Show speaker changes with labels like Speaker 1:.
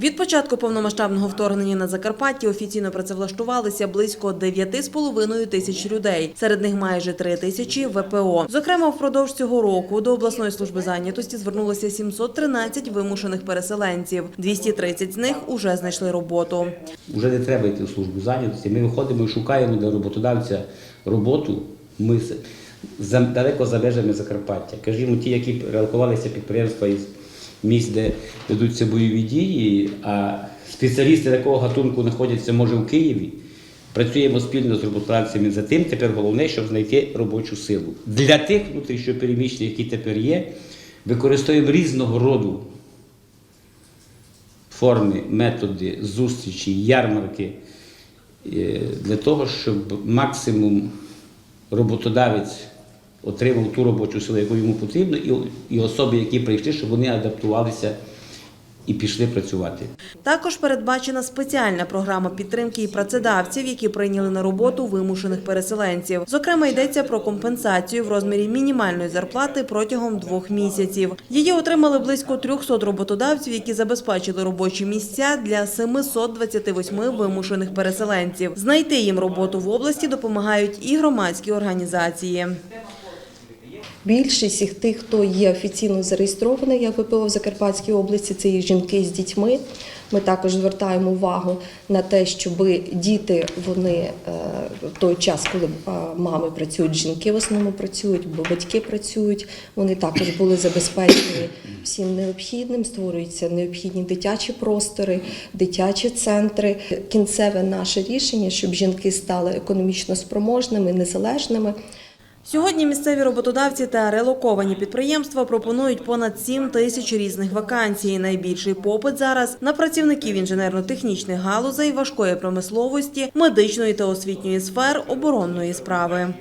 Speaker 1: Від початку повномасштабного вторгнення на Закарпатті офіційно працевлаштувалися близько 9,5 тисяч людей. Серед них майже 3 тисячі ВПО. Зокрема, впродовж цього року до обласної служби зайнятості звернулося 713 вимушених переселенців. 230 з них уже знайшли роботу.
Speaker 2: Вже не треба йти в службу зайнятості. Ми виходимо і шукаємо для роботодавця роботу. Ми далеко за межами Закарпаття. Кажімо, ті, які релокувалися підприємства із місць, де ведуться бойові дії, а спеціалісти такого гатунку знаходяться, може, в Києві. Працюємо спільно з роботодавцями за тим. Тепер головне, щоб знайти робочу силу. Для тих внутрішньопереміщених, які тепер є, використовуємо різного роду форми, методи, зустрічі, ярмарки е, для того, щоб максимум роботодавець отримав ту робочу силу, яку йому потрібно, і, і особи, які прийшли, щоб вони адаптувалися і пішли працювати.
Speaker 1: Також передбачена спеціальна програма підтримки і працедавців, які прийняли на роботу вимушених переселенців. Зокрема, йдеться про компенсацію в розмірі мінімальної зарплати протягом двох місяців. Її отримали близько 300 роботодавців, які забезпечили робочі місця для 728 вимушених переселенців. Знайти їм роботу в області допомагають і громадські організації.
Speaker 3: Більшість всіх тих, хто є офіційно зареєстрований як ВПО в Закарпатській області, це є жінки з дітьми. Ми також звертаємо увагу на те, щоб діти вони е, в той час, коли е, мами працюють, жінки в основному працюють, бо батьки працюють. Вони також були забезпечені всім необхідним. Створюються необхідні дитячі простори, дитячі центри. Кінцеве наше рішення, щоб жінки стали економічно спроможними, незалежними.
Speaker 1: Сьогодні місцеві роботодавці та релоковані підприємства пропонують понад 7 тисяч різних вакансій. Найбільший попит зараз на працівників інженерно-технічних галузей, важкої промисловості, медичної та освітньої сфер, оборонної справи.